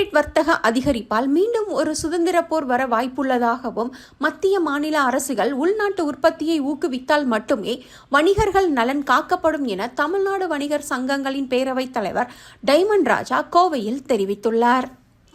Corporate வர்த்தக அதிகரிப்பால் மீண்டும் ஒரு சுதந்திர போர் வர வாய்ப்புள்ளதாகவும் மத்திய மாநில அரசுகள் உள்நாட்டு உற்பத்தியை ஊக்குவித்தால் மட்டுமே வணிகர்கள் நலன் காக்கப்படும் என தமிழ்நாடு வணிகர் சங்கங்களின் பேரவைத் தலைவர் டைமண்ட் ராஜா கோவையில் தெரிவித்துள்ளார்.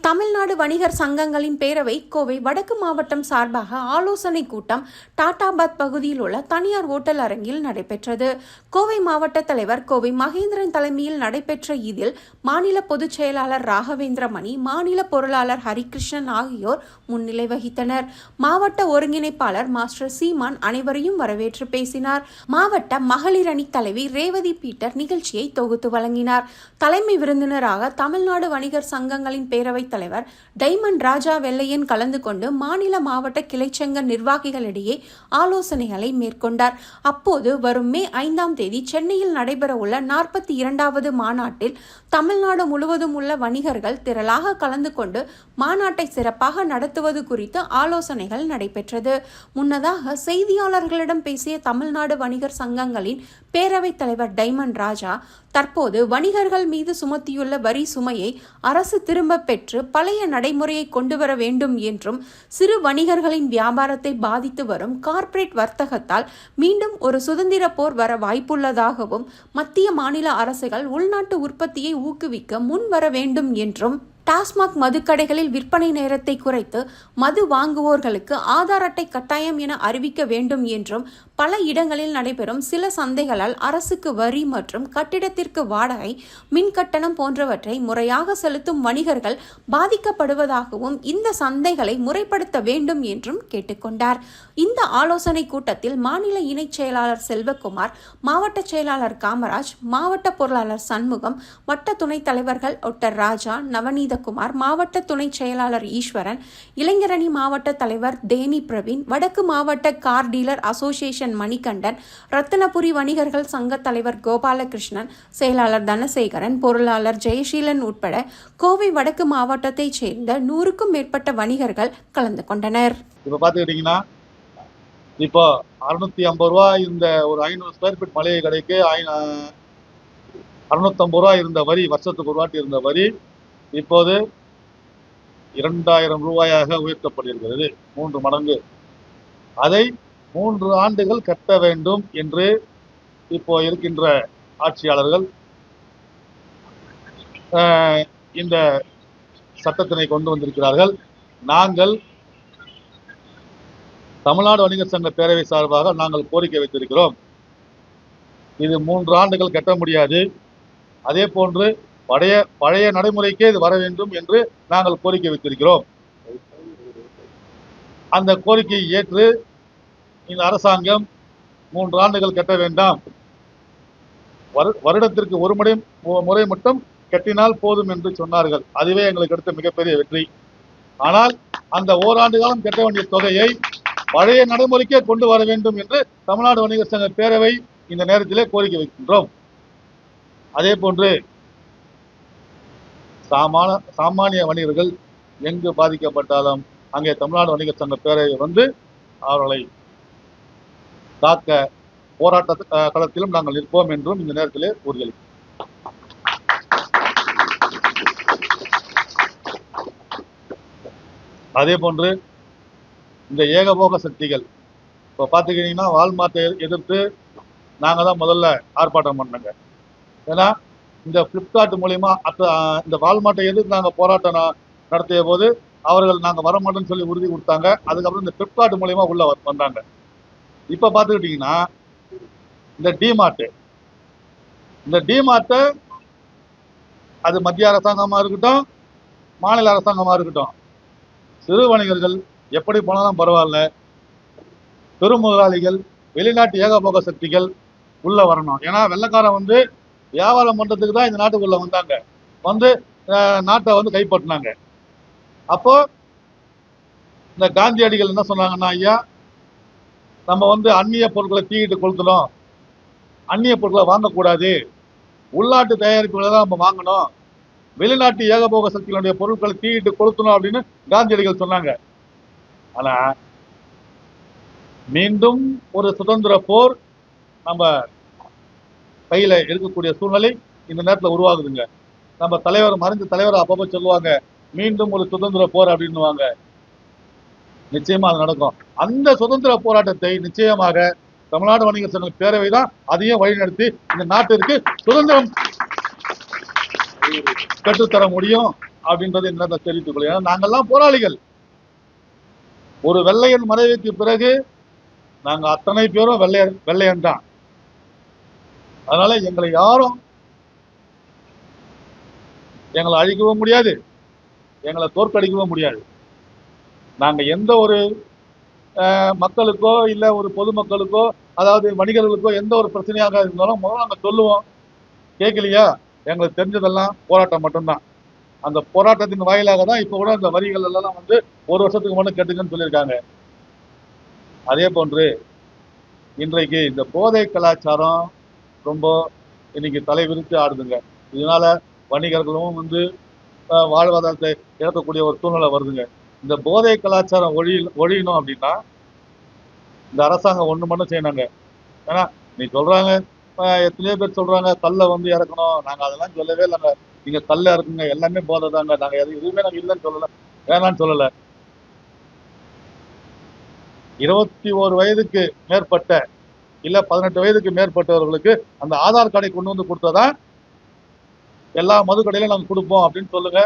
தமிழ்நாடு வணிகர் சங்கங்களின் பேரவை கோவை வடக்கு மாவட்டம் சார்பாக ஆலோசனை கூட்டம் டாடாபாத் பகுதியில் உள்ள தனியார் ஓட்டல் அரங்கில் நடைபெற்றது. கோவை மாவட்ட தலைவர் கோவை மகேந்திரன் தலைமையில் நடைபெற்ற இதில் மாநில பொதுச் செயலாளர் ராகவேந்திரமணி மாநில பொருளாளர் ஹரிகிருஷ்ணன் ஆகியோர் முன்னிலை வகித்தனர். மாவட்ட ஒருங்கிணைப்பாளர் மாஸ்டர் சீமான் அனைவரையும் வரவேற்று பேசினார். மாவட்ட மகளிர் அணி தலைவி ரேவதி பீட்டர் நிகழ்ச்சியை தொகுத்து வழங்கினார். தலைமை விருந்தினராக தமிழ்நாடு வணிகர் சங்கங்களின் பேரவை தலைவர் டைமண்ட் ராஜா வெள்ளையன் கலந்து கொண்டு மாநில மாவட்ட கிளைச்சங்க நிர்வாகிகளிடையே ஆலோசனைகளை மேற்கொண்டார். அப்போது வரும் மே ஐந்தாம் தேதி சென்னையில் நடைபெறவுள்ள நாற்பத்தி இரண்டாவது மாநாட்டில் தமிழ்நாடு முழுவதும் உள்ள வணிகர்கள் திரளாக கலந்து கொண்டு மாநாட்டை சிறப்பாக நடத்துவது குறித்து ஆலோசனைகள் நடைபெற்றது. முன்னதாக செய்தியாளர்களிடம் பேசிய தமிழ்நாடு வணிகர் சங்கங்களின் பேரவைத் தலைவர் டைமண்ட் ராஜா தற்போது வணிகர்கள் மீது சுமத்தியுள்ள வரி சுமையை அரசு திரும்ப பெற்று பழைய நடைமுறையை கொண்டு வர வேண்டும் என்றும் சிறு வணிகர்களின் வியாபாரத்தை பாதித்து வரும் கார்ப்பரேட் வர்த்தகத்தால் மீண்டும் ஒரு சுதந்திர போர் வர வாய்ப்புள்ளதாகவும் மத்திய மாநில அரசுகள் உள்நாட்டு உற்பத்தியை ஊக்குவிக்க முன் வர வேண்டும் என்றும் டாஸ்மாக் மதுக்கடைகளில் விற்பனை நேரத்தை குறைத்து மது வாங்குவோர்களுக்கு ஆதார் அட்டை கட்டாயம் என அறிவிக்க வேண்டும் என்றும் பல இடங்களில் நடைபெறும் சில சந்தைகளால் அரசுக்கு வரி மற்றும் கட்டிடத்திற்கு வாடகை மின் கட்டணம் போன்றவற்றை முறையாக செலுத்தும் வணிகர்கள் பாதிக்கப்படுவதாகவும் இந்த சந்தைகளை முறைப்படுத்த வேண்டும் என்றும் கேட்டுக்கொண்டார். இந்த ஆலோசனை கூட்டத்தில் மாநில இணைச் செயலாளர் செல்வகுமார் மாவட்ட செயலாளர் காமராஜ் மாவட்ட பொருளாளர் சண்முகம் வட்ட துணைத் தலைவர்கள் ஒட்டர் ராஜா நவநீதகுமார் மாவட்ட துணைச் செயலாளர் ஈஸ்வரன் இளைஞரணி மாவட்ட தலைவர் தேனி பிரவீன் வடக்கு மாவட்ட car dealer association Manikandan Rathinapuri வணிகர்கள் சங்க தலைவர் கோபாலகிருஷ்ணன் செயலாளர் தனசேகரன் பொருளாளர் ஜெயசீலன் உட்பட கோவை வடக்கு மாவட்டத்தைச் சேர்ந்த நூறுக்கும் மேற்பட்ட வணிகர்கள் கலந்து கொண்டனர். இப்போ பார்த்துக்கிட்டிங்கன்னா இப்போ அறுநூத்தி ஐம்பது ரூபா இருந்த ஒரு ஐநூறு ஸ்கொயர் ஃபீட் மளிகை கடைக்கு அறுநூத்தம்பது ரூபா இருந்த வரி வருஷத்துக்கு ஒரு வாட்டி இருந்த வரி இப்போது இரண்டாயிரம் ரூபாயாக உயர்த்தப்பட்டிருக்கிறது. மூன்று மடங்கு. அதை மூன்று ஆண்டுகள் கட்ட வேண்டும் என்று இப்போ இருக்கின்ற ஆட்சியாளர்கள் இந்த சட்டத்தினை கொண்டு வந்திருக்கிறார்கள். நாங்கள் தமிழ்நாடு வணிகர் சங்க பேரவை சார்பாக நாங்கள் கோரிக்கை வைத்திருக்கிறோம். இது மூன்று ஆண்டுகள் கட்ட முடியாது. அதே போன்று பழைய பழைய நடைமுறைக்கே இது வர வேண்டும் என்று நாங்கள் கோரிக்கை வைத்திருக்கிறோம். அந்த கோரிக்கையை ஏற்று இந்த அரசாங்கம் மூன்று ஆண்டுகள் கட்ட வேண்டாம். வரு- வருடத்திற்கு ஒரு முறை முறை மட்டும் கட்டினால் போதும் என்று சொன்னார்கள். அதுவே எங்களுக்கு அடுத்த மிகப்பெரிய வெற்றி. ஆனால் அந்த ஓராண்டு காலம் கட்ட வேண்டிய தொகையை பழைய நடைமுறைக்கே கொண்டு வர வேண்டும் என்று தமிழ்நாடு வணிகர் சங்க பேரவை இந்த நேரத்திலே கோரிக்கை வைக்கின்றோம். அதே போன்று சாமான சாமானிய வணிகர்கள் எங்கு பாதிக்கப்பட்டாலும் அங்கே தமிழ்நாடு வணிகர் சங்க பேரவை வந்து அவர்களை காக்க போராட்ட களத்திலும் நாங்கள் நிற்போம் என்றும் இந்த நேரத்திலே உறுதியளிக்கும் அதே போன்று இந்த ஏகபோக சக்திகள் இப்போ பார்த்துக்கிட்டிங்கன்னா வால்மார்ட்டை எதிர்த்து நாங்கள் தான் முதல்ல ஆர்ப்பாட்டம் பண்ணோங்க. ஏன்னா இந்த ஃப்ளிப்கார்ட் மூலயமா அத்த இந்த வால்மார்ட்டை எதிர்த்து நாங்கள் போராட்டம் நடத்திய போது அவர்கள் நாங்கள் வர மாட்டோம்னு சொல்லி உறுதி கொடுத்தாங்க. அதுக்கப்புறம் இந்த ஃப்ளிப்கார்ட் மூலிமா உள்ள வந்தாங்க. இப்போ பார்த்துக்கிட்டிங்கன்னா இந்த டிமார்ட்டு இந்த டிமார்ட்டை அது மத்திய அரசாங்கமாக இருக்கட்டும் மாநில அரசாங்கமாக இருக்கட்டும். சிறு வணிகர்கள் எப்படி போனாலும் பரவாயில்ல. பெருமுதலாளிகள் வெளிநாட்டு ஏகபோக சக்திகள் உள்ள வரணும். ஏன்னா வெள்ளைக்காரன் வந்து வியாபாரம் பண்றதுக்கு தான் இந்த நாட்டுக்குள்ள வந்தாங்க. வந்து நாட்டை வந்து கைப்பற்றினாங்க. அப்போ இந்த காந்தியடிகள் என்ன சொன்னாங்கன்னா ஐயா நம்ம வந்து அந்நிய பொருட்களை தீயிட்டு கொளுத்தணும் அந்நிய பொருட்களை வாங்கக்கூடாது. உள்நாட்டு தயாரிப்புகளை தான் நம்ம வாங்கணும். வெளிநாட்டு ஏகபோக சக்திகளுடைய பொருட்களை தீயிட்டு கொளுத்தணும் அப்படின்னு காந்தியடிகள் சொன்னாங்க. ஆனா மீண்டும் ஒரு சுதந்திர போர் நம்ம கையில இருக்கக்கூடிய சூழ்நிலை இந்த நேரத்தில் உருவாகுதுங்க. நம்ம தலைவர் மறைஞ்ச தலைவர் அப்பப்போ சொல்லுவாங்க. மீண்டும் ஒரு சுதந்திர போர் அப்படின்னுவாங்க. நிச்சயமா அது நடக்கும். அந்த சுதந்திர போராட்டத்தை நிச்சயமாக தமிழ்நாடு வணிகர் சங்க பேரவை தான் அதையும் வழிநடத்தி இந்த நாட்டிற்கு சுதந்திரம் பெற்றுத்தர முடியும் அப்படின்றதை என்ன தெரிவித்துக் கொள்ள நாங்கள்லாம் போராளிகள். ஒரு வெள்ளையன் மறைவுக்கு பிறகு நாங்க அத்தனை பேரும் வெள்ளையர் வெள்ளையன் தான். அதனால எங்களை யாரும் எங்களை அழிக்கவும் முடியாது. எங்களை தோற்கடிக்கவும் முடியாது. நாங்கள் எந்த ஒரு மக்களுக்கோ இல்லை ஒரு பொதுமக்களுக்கோ அதாவது வணிகர்களுக்கோ எந்த ஒரு பிரச்சனையாக இருந்தாலும் முதல்ல நாங்கள் சொல்லுவோம். கேட்கலையா எங்களுக்கு தெரிஞ்சதெல்லாம் போராட்டம் மட்டும்தான். அந்த போராட்டத்தின் வாயிலாக தான் இப்போ கூட இந்த வரிகள் எல்லாம் வந்து ஒரு வருஷத்துக்கு முன்னே கேட்டுங்கன்னு சொல்லியிருக்காங்க. அதே போன்று இன்றைக்கு இந்த போதை கலாச்சாரம் ரொம்ப இன்னைக்கு தலைவிரித்து ஆடுதுங்க. இதனால வணிகர்களும் வந்து வாழ்வாதாரத்தை இழக்கக்கூடிய ஒரு சூழ்நிலை வருதுங்க. இந்த போதை கலாச்சாரம் ஒழி ஒழியணும் அப்படின்னா இந்த அரசாங்கம் ஒண்ணு மட்டும் செய்யணுங்க. ஏன்னா நீ சொல்றாங்க எத்தனையோ பேர் சொல்றாங்க கல்லை வந்து இறக்கணும். நாங்க அதெல்லாம் சொல்லவே இல்லைங்க. நீங்க கல்ல இறக்குங்க எல்லாமே போதை தாங்க. நாங்க எது எதுவுமே நாங்க இல்லைன்னு சொல்லலை. வேணாம்னு சொல்லல. இருபத்தி ஓரு வயதுக்கு மேற்பட்ட இல்ல பதினெட்டு வயதுக்கு மேற்பட்டவர்களுக்கு அந்த ஆதார் கார்டை கொண்டு வந்து கொடுத்ததா? எல்லா மது கடையிலும் நாங்க கொடுப்போம் அப்படின்னு சொல்லுங்க.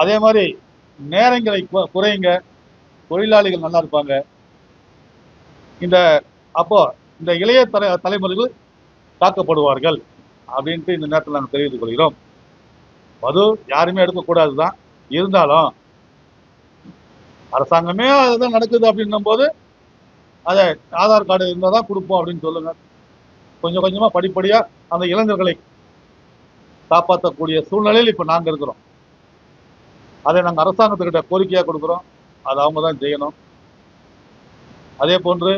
அதே மாதிரி நேரங்களை குறையுங்க. தொழிலாளிகள் நல்லா இருப்பாங்க. இந்த அப்போ இந்த இளைய தலை தலைமுறைகள் தாக்கப்படுவார்கள் அப்படின்ட்டு இந்த நேரத்தில் நாங்கள் தெரிவித்துக் கொள்கிறோம். மது யாருமே எடுக்கக்கூடாது தான் இருந்தாலும் அரசாங்கமே அதுதான் நடக்குது அப்படின்னும் போது அதை ஆதார் கார்டு இருந்தால் தான் கொடுப்போம் அப்படின்னு சொல்லுங்க. கொஞ்சம் கொஞ்சமா படிப்படியா அந்த இளைஞர்களை காப்பாற்றக்கூடிய சூழ்நிலையில் இப்போ நாங்கள் இருக்கிறோம். அதை நாங்கள் அரசாங்கத்துக்கிட்ட கோரிக்கையாக கொடுக்குறோம். அதை அவங்க தான் செய்யணும். அதே போன்று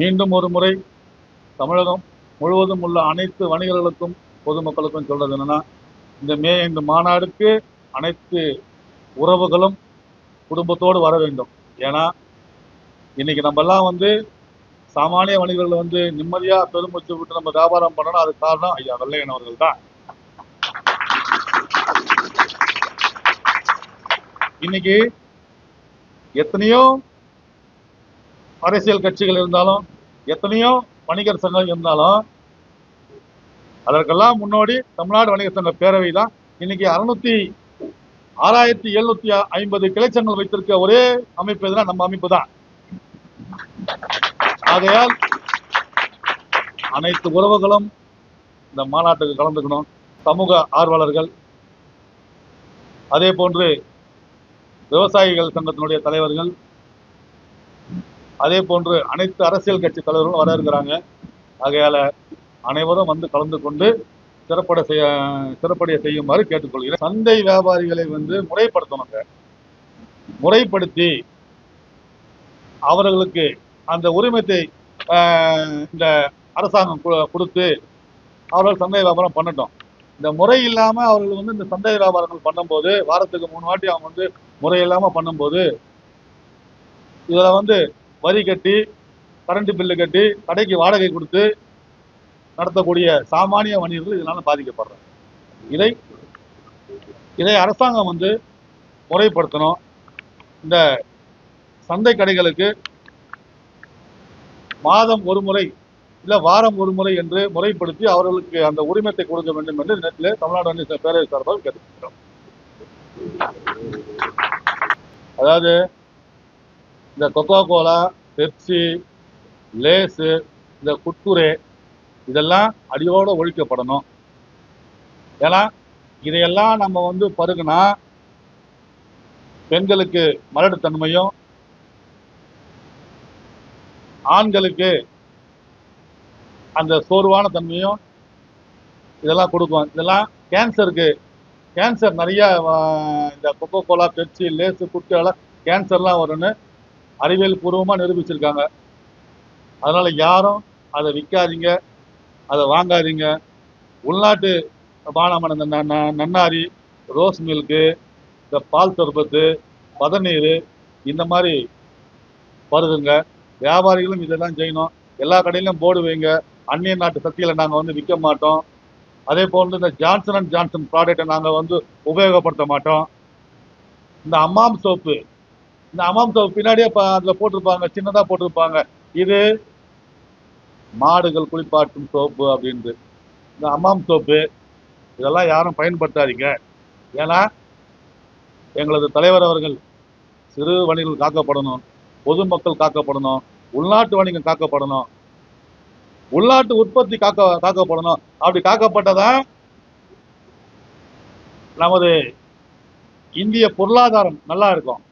மீண்டும் ஒரு முறை தமிழகம் முழுவதும் உள்ள அனைத்து வணிகர்களுக்கும் பொதுமக்களுக்கும் சொல்றது என்னன்னா இந்த மே ஐந்து மாநாடுக்கு அனைத்து உறவுகளும் குடும்பத்தோடு வர வேண்டும். ஏன்னா இன்னைக்கு நம்ம எல்லாம் வந்து சாமானிய வணிகர்கள் வந்து நிம்மதியா பெருமூச்சு விட்டு நம்ம வியாபாரம் பண்ணணும். அதுக்கு காரணம் ஐயா வெள்ளையன் அவர்கள் தான். இன்னைக்கு எத்தனையோ அரசியல் கட்சிகள் இருந்தாலும் எத்தனையோ வணிகர் சங்கம் இருந்தாலும் அதற்கெல்லாம் முன்னோடி தமிழ்நாடு வணிகர் சங்க பேரவை தான். இன்னைக்கு அறுநூத்தி ஆறாயிரத்தி எழுநூத்தி ஐம்பது கிளைச்சங்கள் வைத்திருக்க ஒரே அமைப்பு எதுனா நம்ம அமைப்பு தான். ஆகையால் அனைத்து உறவுகளும் இந்த மாநாட்டுக்கு கலந்துக்கணும். சமூக ஆர்வலர்கள் அதே போன்று விவசாயிகள் சங்கத்தினுடைய தலைவர்கள் அதே போன்று அனைத்து அரசியல் கட்சி தலைவர்களும் வர இருக்கிறாங்க. ஆகையால அனைவரும் வந்து கலந்து கொண்டு சிறப்பட செய்ய சிறப்படைய செய்யுமாறு கேட்டுக்கொள்கிறேன். சந்தை வியாபாரிகளை வந்து முறைப்படுத்தணுங்க முறைப்படுத்தி அவர்களுக்கு அந்த உரிமத்தை ஆஹ், இந்த அரசாங்கம் கு- கொடுத்து அவர்கள் சந்தை வியாபாரம் பண்ணட்டும். இந்த முறை இல்லாம அவர்கள் வந்து இந்த சந்தை வியாபாரங்கள் பண்ணும்போது வாரத்துக்கு மூணு வாட்டி அவங்க வந்து முறை இல்லாம பண்ணும்போது இதுல வந்து வரி கட்டி கரண்ட் பில்லு கட்டி கடைக்கு வாடகை கொடுத்து நடத்தக்கூடிய சாமானிய வணிகர்கள் இதனால பாதிக்கப்படுறாங்க. இதை இதை அரசாங்கம் வந்து முறைப்படுத்தணும். இந்த சந்தை கடைகளுக்கு மாதம் ஒரு முறை இல்ல வாரம் ஒரு முறை என்று முறைப்படுத்தி அவர்களுக்கு அந்த உரிமத்தை கொடுக்க வேண்டும் என்று நேற்றிலே தமிழ்நாடு அணி பேரவை சார்பாக கேட்டுக்கிறோம் அதாவது இந்த கொக்கோ கோலா பெப்சி லேஸு இந்த குட்குரே இதெல்லாம் அடியோட ஒழிக்கப்படணும். ஏன்னா இதையெல்லாம் நம்ம வந்து பருகுனா பெண்களுக்கு மலட்டுத்தன்மையும் ஆண்களுக்கு அந்த சோர்வான தன்மையும் இதெல்லாம் கொடுக்கும். இதெல்லாம் கேன்சருக்கு கேன்சர் நிறைய இந்த கொக்கோ கோலா பெப்சி லேஸு குட்டியெல்லாம் கேன்சர்லாம் வரும்னு அறிவியல் பூர்வமாக நிரூபிச்சிருக்காங்க. அதனால யாரும் அதை விற்காதீங்க அதை வாங்காதீங்க. உள்நாட்டு பானமான இந்த ந- நன்னாரி ரோஸ் மில்க்கு இந்த பால் சர்பத்து பதநீர் இந்த மாதிரி வருதுங்க. வியாபாரிகளும் இதை தான் செய்யணும். எல்லா கடையிலும் போர்டு வைங்க. அந்நிய நாட்டு சக்திகளை நாங்கள் வந்து விற்க மாட்டோம். அதே போன்று இந்த ஜான்சன் அண்ட் ஜான்சன் ப்ராடக்டை நாங்கள் வந்து உபயோகப்படுத்த மாட்டோம். இந்த அம்மாம் சோப்பு இந்த அம்மாம் சோப்பு பின்னாடியே அதில் போட்டிருப்பாங்க சின்னதாக போட்டிருப்பாங்க. இது மாடுகள் குளிப்பாட்டும் சோப்பு அப்படின்ட்டு. இந்த அம்மாம் சோப்பு இதெல்லாம் யாரும் பயன்படுத்தாதீங்க. ஏன்னா எங்களது தலைவர் அவர்கள் சிறு வணிகர்கள் காக்கப்படணும் பொதுமக்கள் காக்கப்படணும் உள்நாட்டு வணிகம் காக்கப்படணும். உள்நாட்டு உற்பத்தி காக்க காக்கப்படணும். அப்படி காக்கப்பட்டதான் நமது இந்திய பொருளாதாரம் நல்லா இருக்கும்.